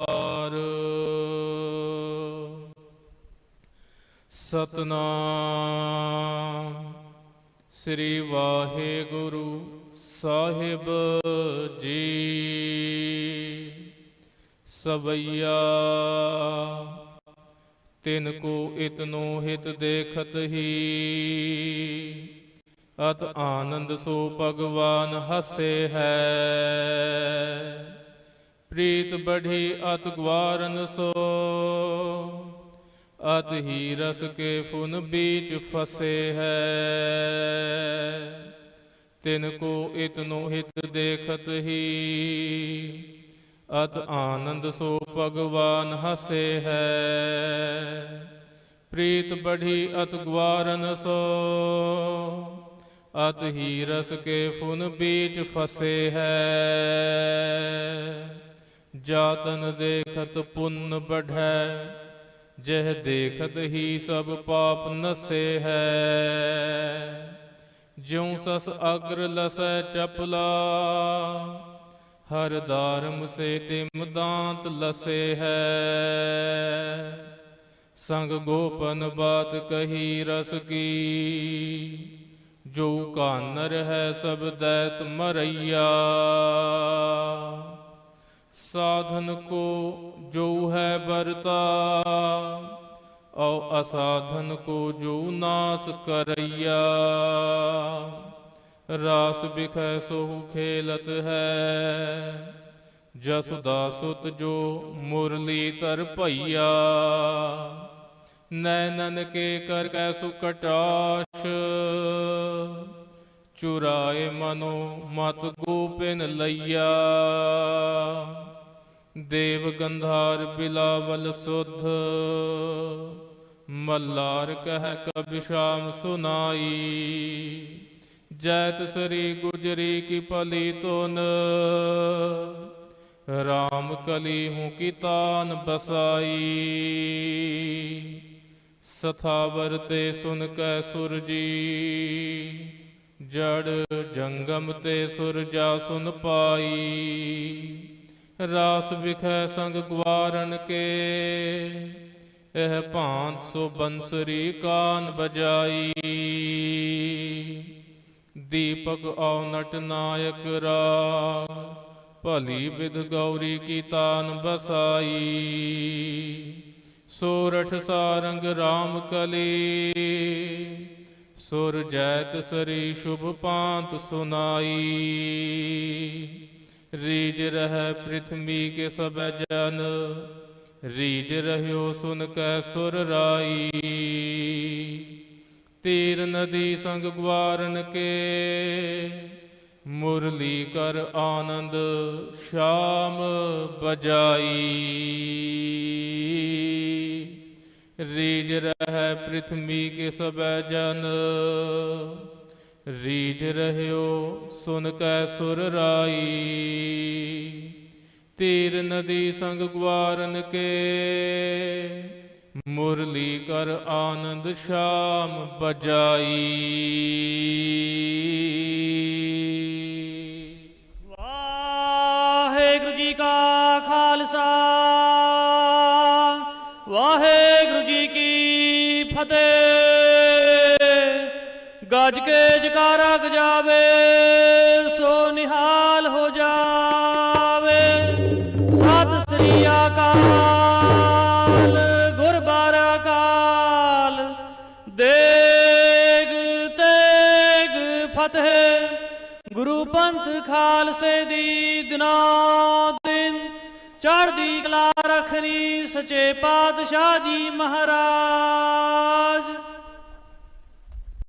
ਓੰਕਾਰ ਸਤਨਾਮ ਸ੍ਰੀ ਵਾਹਿਗੁਰੂ ਸਾਹਿਬ ਜੀ। ਸਵਈਆ ਤਿਨ ਕੋ ਇਤਨੋ ਹਿਤ ਦੇਖਤ ਹੀ। ਅਤ ਆਨੰਦ ਸੋ ਭਗਵਾਨ ਹਸੇ ਹੈ। ਪ੍ਰੀਤ ਬੜੀ ਅਤ ਗਵਾਰਨ ਸੋ। ਅਤ ਹੀ ਰਸ ਕੇ ਫੁਨ ਬੀਚ ਫਸੇ ਹੈ। ਤਿਨ ਕੋ ਇਤਨੋ ਹਿਤ ਦੇਖਤ ਹੀ। ਅਤ ਆਨੰਦ ਸੋ ਭਗਵਾਨ ਹਸੇ ਹੈ। ਪ੍ਰੀਤ ਬੜੀ ਅਤ ਗਵਾਰਨ ਸੋ। ਅਤ ਹੀ ਰਸ ਕੇ ਫੁਨ ਬੀਚ ਫਸੇ ਹੈ। ਜਾਤਨ ਦੇਖਤ ਪੁੰਨ ਬਢੈ, ਜਹ ਦੇਖਤ ਹੀ ਸਭ ਪਾਪ ਨਸੇ ਹੈ। ਜਿਉ ਸਸ ਅਗਰ ਲਸੈ ਚਪਲਾ, ਹਰ ਧਾਰਮ ਸੇ ਤਿਮ ਦਾੰਤ ਲਸੇ ਹੈ। ਸੰਗ ਗੋਪਨ ਬਾਤ ਕਹੀ ਰਸ ਕੀ, ਜੋ ਕਾਨਰ ਹੈ ਸਭ ਦੈਤ ਮਰਈਆ। ਸਾਧਨ ਕੋ ਜੋ ਹੈ ਬਰਤਾ ਔ ਅਸਾਧਨ ਕੋ ਜੋ ਨਾਸ ਕਰਈਆ। ਰਾਸ ਬਿਖੈ ਸੋ ਖੇਲਤ ਹੈ। ਜਸੁਦਾ ਸੁਤ ਜੋ ਮੁਰਲੀ ਤਰ ਭਈਆ। ਨੈਨਨ ਕੇ ਕਰ ਕੈ ਸੁਕਟਾਸ਼। ਚੁਰਾਏ ਮਨੋ ਮਤ ਗੋਪਿਨ ਲਈਆ। ਦੇਵ ਗੰਧਾਰ ਬਿਲਾਵਲ ਸੁਧ। ਮੱਲਾਰ ਕਹਿ ਕਬਿ ਸ਼ਾਮ ਸੁਨਾਈ। ਜੈਤ ਸਰੀ ਗੁਜਰੀ ਕੀ ਭਲੀ ਤੋਨ ਰਾਮ ਕਲੀ ਹੂੰ ਕੀ ਤਾਨ ਬਸਾਈ। ਸਥਾਵਰ ਤੇ ਸੁਨ ਕੈ ਸੁਰਜੀ। ਜੜ ਜੰਗਮ ਤੇ ਸੁਰਜਾ ਸੁਨ ਪਾਈ। ਰਾਸ ਵਿਖੈ ਸੰਗ ਗਵਾਰਨ ਕੇ। ਇਹ ਭਾਂਤ ਸੋ ਬੰਸਰੀ ਕਾਨ ਬਜਾਈ। ਦੀਪਕ ਔ ਨਟ ਨਾਇਕ ਰਾਗ ਭਲੀ ਵਿਦ ਗੌਰੀ ਕੀ ਤਾਨ ਬਸਾਈ। ਸੋਰਠ ਸਾਰੰਗ RAM ਕਲੀ। ਸੁਰ ਜੈਤ ਸਰੀ ਸ਼ੁਭ ਪਾਂਤ ਸੁਨਾਈ। ਰੀਜ ਰਹਿ ਪ੍ਰਿਥਵੀ ਕੇ ਸਭ ਜਨ, ਰੀਜ ਰਹਿਓ ਸੁਨ ਕੈ ਸੁਰ ਰਾਈ। ਤੀਰ ਨਦੀ ਸੰਗ ਗਵਾਰਨ ਕੇ, ਮੁਰਲੀ ਕਰ ਆਨੰਦ ਸ਼ਾਮ ਬਜਾਈ। ਰੀਜ ਰਹਿ ਪ੍ਰਿਥਵੀ ਕੇ ਸਭੈ ਜਨ ਰੀਜ ਰਹਿਓ, ਸੁਨ ਕੈ ਸੁਰ ਰਾਈ। ਤੀਰ ਨਦੀ ਸੰਗ ਗਵਾਰਨ ਕੇ ਮੁਰਲੀ ਕਰ ਆਨੰਦ ਸ਼ਾਮ ਬਜਾਈ। ਵਾਹਿਗੁਰੂ ਜੀ ਕਾ ਖਾਲਸਾ, ਵਾਹਿਗੁਰੂ ਜੀ ਕੀ ਫਤਿਹ। ਗਜ ਕੇ ਜਕਾਰਾ ਗਜਾਵੇ ਸੋ ਨਿਹਾਲ ਹੋ ਜਾਵੇ। ਸਤਿ ਸ੍ਰੀ ਅਕਾਲ ਗੁਰਬਾਰ ਅਕਾਲ। ਦੇਗ ਤੇਗ ਫਤਿਹ, ਗੁਰੂ ਪੰਥ ਖਾਲਸੇ ਦੀ ਦਿਨਾਂ ਦਿਨ ਚੜ੍ਹਦੀ ਕਲਾ ਰਖਣੀ ਸੱਚੇ ਪਾਤਸ਼ਾਹ ਜੀ ਮਹਾਰਾਜ।